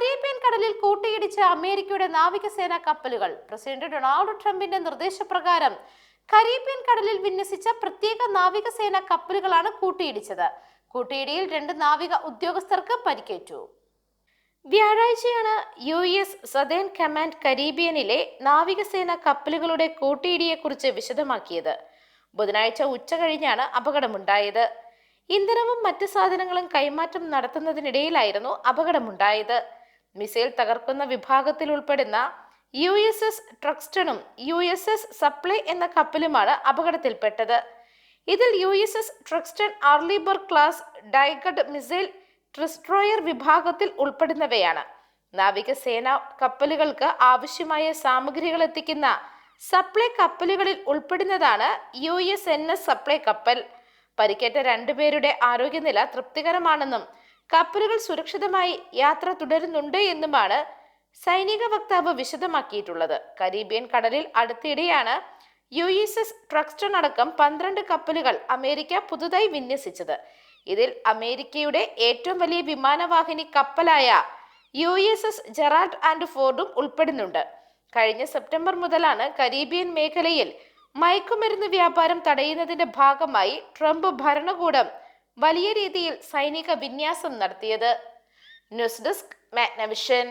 Caribbean കടലിൽ കൂട്ടിയിടിച്ച അമേരിക്കയുടെ നാവികസേനാ കപ്പലുകൾ. പ്രസിഡന്റ് ഡൊണാൾഡ് ട്രംപിന്റെ നിർദ്ദേശപ്രകാരം കരീബിയൻ കടലിൽ വിന്യസിച്ച പ്രത്യേക നാവികസേന കപ്പലുകളാണ് കൂട്ടിയിടിച്ചത്. കൂട്ടിയിടിയിൽ രണ്ട് നാവിക ഉദ്യോഗസ്ഥർക്ക് പരിക്കേറ്റു. വ്യാഴാഴ്ചയാണ് യു എസ് സദേൺ കമാൻഡ് കരീബിയനിലെ നാവികസേന കപ്പലുകളുടെ കൂട്ടിയിടിയെക്കുറിച്ച് വിശദമാക്കിയത്. ബുധനാഴ്ച ഉച്ച കഴിഞ്ഞാണ് അപകടമുണ്ടായത്. ഇന്ധനവും മറ്റ് സാധനങ്ങളും കൈമാറ്റം നടത്തുന്നതിനിടയിലായിരുന്നു അപകടമുണ്ടായത്. മിസൈൽ തകർക്കുന്ന വിഭാഗത്തിൽ ഉൾപ്പെടുന്ന യു എസ് എസ് ട്രക്സ്റ്റണും യു എസ് എസ് സപ്ലൈ എന്ന കപ്പലുമാണ് അപകടത്തിൽപ്പെട്ടത്. ഇതിൽ U S S Truxtun Arleigh Burke class guided missile destroyer വിഭാഗത്തിൽ ഉൾപ്പെടുന്നവയാണ്. നാവികസേന കപ്പലുകൾക്ക് ആവശ്യമായ സാമഗ്രികൾ എത്തിക്കുന്ന സപ്ലൈ കപ്പലുകളിൽ ഉൾപ്പെടുന്നതാണ് U S N S supply കപ്പൽ. പരിക്കേറ്റ രണ്ടുപേരുടെ ആരോഗ്യനില തൃപ്തികരമാണെന്നും കപ്പലുകൾ സുരക്ഷിതമായി യാത്ര തുടരുന്നുണ്ട് എന്നുമാണ് സൈനിക വക്താവ് വിശദമാക്കിയിട്ടുള്ളത്. കരീബിയൻ കടലിൽ അടുത്തിടെയാണ് യു എസ് എസ് ട്രക്സ്റ്റൺ അടക്കം പന്ത്രണ്ട് കപ്പലുകൾ അമേരിക്ക പുതുതായി വിന്യസിച്ചത്. ഇതിൽ അമേരിക്കയുടെ ഏറ്റവും വലിയ വിമാനവാഹിനി കപ്പലായ U S S Gerald and ഫോർഡും ഉൾപ്പെടുന്നുണ്ട്. കഴിഞ്ഞ സെപ്റ്റംബർ മുതലാണ് കരീബിയൻ മേഖലയിൽ മയക്കുമരുന്ന് വ്യാപാരം തടയുന്നതിന്റെ ഭാഗമായി ട്രംപ് ഭരണകൂടം വലിയ രീതിയിൽ സൈനിക വിന്യാസം നടത്തിയത്. News desk Magnavision.